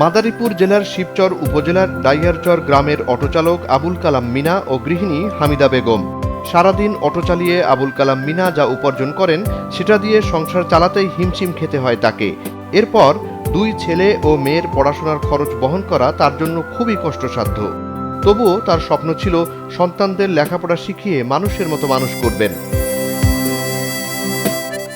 মাদারীপুর জেলার শিবচর উপজেলার ডাইয়ারচর গ্রামের অটোচালক আবুল কালাম মিনা ও গৃহিণী হামিদা বেগম। সারাদিন অটো চালিয়ে আবুল কালাম মিনা যা উপার্জন করেন, সেটা দিয়ে সংসার চালাতেই হিমশিম খেতে হয় তাকে। এরপর দুই ছেলে ও মেয়ের পড়াশোনার খরচ বহন করা তার জন্য খুবই কষ্টসাধ্য। তবুও তার স্বপ্ন ছিল সন্তানদের লেখাপড়া শিখিয়ে মানুষের মতো মানুষ করবেন।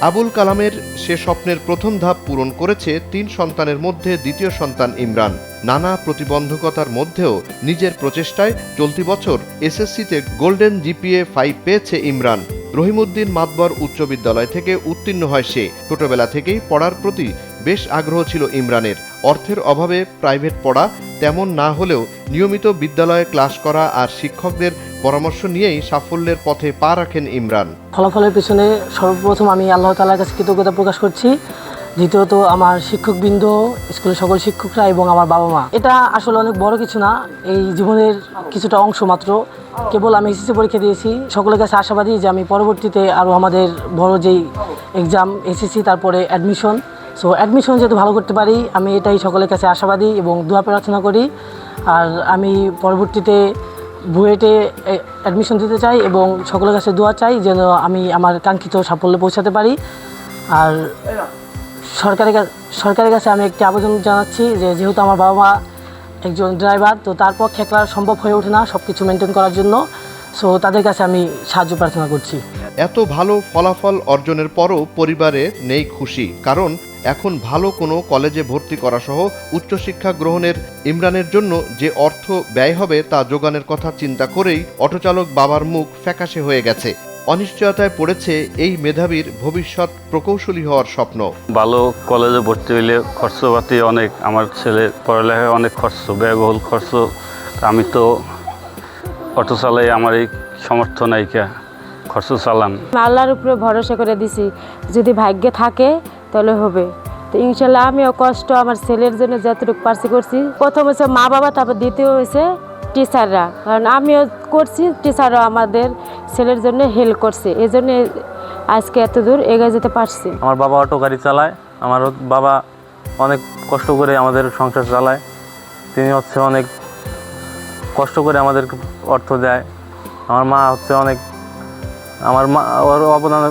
আবুল কালামের সে স্বপ্নের প্রথম ধাপ পূরণ করেছে তিন সন্তানের মধ্যে দ্বিতীয় সন্তান ইমরান। নানা প্রতিবন্ধকতার মধ্যেও নিজের প্রচেষ্টায় চলতি বছর এসএসসিতে গোল্ডেন জিপিএ ফাইভ পেয়েছে ইমরান। রহিমউদ্দিন মাতবর উচ্চ বিদ্যালয় থেকে উত্তীর্ণ হয় সে। ছোটবেলা থেকেই পড়ার প্রতি বেশ আগ্রহ ছিল ইমরানের। অর্থের অভাবে প্রাইভেট পড়া তেমন না হলেও নিয়মিত বিদ্যালয়ে ক্লাস করা আর শিক্ষকদের পরামর্শ নিয়েই সাফল্যের পথে পা রাখেন ইমরান। ফলাফলের পেছনে সর্বপ্রথম আমি আল্লাহ তালার কাছে কৃতজ্ঞতা প্রকাশ করছি। দ্বিতীয়ত, আমার শিক্ষকবৃন্দ, স্কুলের সকল শিক্ষকরা এবং আমার বাবা মা। এটা আসলে অনেক বড় কিছু না, এই জীবনের কিছুটা অংশ মাত্র। কেবল আমি এসএসসি পরীক্ষা দিয়েছি। সকলের কাছে আশাবাদী যে আমি পরবর্তীতে আরও আমাদের বড় যেই এক্সাম এসএসসি, তারপরে অ্যাডমিশন সো অ্যাডমিশন যাতে ভালো করতে পারি, আমি এটাই সকলের কাছে আশাবাদী এবং দোয়া প্রার্থনা করি। আর আমি পরবর্তীতে বুয়েটে অ্যাডমিশন দিতে চাই এবং সকলের কাছে দোয়া চাই যেন আমি আমার কাঙ্ক্ষিত সাফল্যে পৌঁছাতে পারি। আর সরকারের কাছে সরকারের কাছে আমি একটি আবেদন জানাচ্ছি যে যেহেতু আমার বাবা মা একজন ড্রাইভার, তো তার পক্ষে একলা সম্ভব হয়ে ওঠে না সব কিছু মেনটেন করার জন্য। সো তাদের কাছে আমি সাহায্য প্রার্থনা করছি। এত ভালো ফলাফল অর্জনের পরও পরিবারে নেই খুশি, কারণ এখন ভালো কোনো কলেজে ভর্তি করা সহ উচ্চশিক্ষা গ্রহণের ইমরানের জন্য যে অর্থ ব্যয় হবে তা যোগানের কথা চিন্তা করেই অটোচালক বাবার মুখ ফ্যাকাশে হয়ে গেছে। অনিশ্চয়তায় পড়েছে এই মেধাবীর ভবিষ্যৎ প্রকৌশলী হওয়ার স্বপ্ন। ভালো কলেজে ভর্তি হইলে খরচপাতি অনেক আমার ছেলে পড়ালেখায় অনেক খরচ ব্যয়বহুল খরচ। আমি তো অটো চালাই আমার এই সমর্থ নায়িকা খরচ চালান। আল্লাহর উপরে ভরসা করে দিছি যদি ভাগ্যে থাকে তাহলে হবে। তো ইনশাল্লাহ আমিও কষ্ট আমার ছেলের জন্য যতটুকু পারছি করছি। প্রথম হচ্ছে মা বাবা, তারপর দ্বিতীয় হয়েছে টিচাররা। কারণ আমিও করছি টিচাররাও আমাদের ছেলের জন্য হেল্প করছে। এই জন্য আজকে এত দূর এগিয়ে যেতে পারছি। আমার বাবা অটো গাড়ি চালায়, আমার বাবা অনেক কষ্ট করে আমাদের সংসার চালায়। তিনি হচ্ছে অনেক কষ্ট করে আমাদের অর্থ দেয়। আমার মা হচ্ছে অনেক, আমার মা, ওর অবদান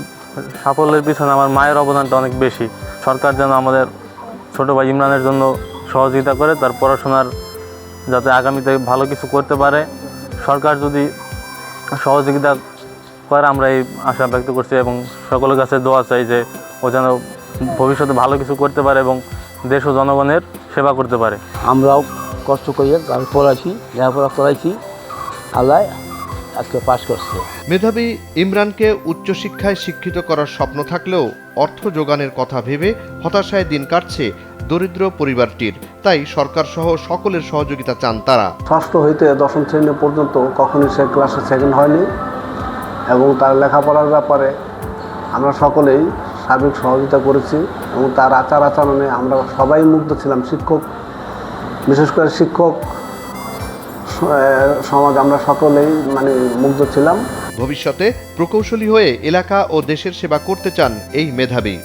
সাফল্যের পিছনে আমার মায়ের অবদানটা অনেক বেশি। সরকার যেন আমাদের ছোটো ভাই ইমরানের জন্য সহযোগিতা করে, তার পড়াশোনার যাতে আগামীতে ভালো কিছু করতে পারে। সরকার যদি সহযোগিতা করে, আমরা এই আশা ব্যক্ত করছি এবং সকলের কাছে দোয়া চাই যে ও যেন ভবিষ্যতে ভালো কিছু করতে পারে এবং দেশ ও জনগণের সেবা করতে পারে। আমরাও কষ্ট করিয়া আমি পড়াইছি লেখাপড়া করাইছি আল্লাহ আজকে পাশ করছে। মেধাবী ইমরানকে উচ্চশিক্ষায় শিক্ষিত করার স্বপ্ন থাকলেও অর্থ যোগানের কথা ভেবে হতাশায় দিন কাটছে দরিদ্র পরিবারটির। তাই সরকার সহ সকলের সহযোগিতা চান তারা। ষষ্ঠ হইতে দশম শ্রেণি পর্যন্ত কখনই সে ক্লাসে সেকেন্ড হয়নি এবং তার লেখাপড়ার ব্যাপারে আমরা সকলেই সার্বিক সহযোগিতা করেছি এবং তার আচার আচরণে আমরা সবাই মুগ্ধ ছিলাম শিক্ষক বিশেষ করে শিক্ষক সমাজ আমরা সকলেই মানে মুগ্ধ ছিলাম। ভবিষ্যতে প্রকৌশলী হয়ে এলাকা ও দেশের সেবা করতে চান এই মেধাবী।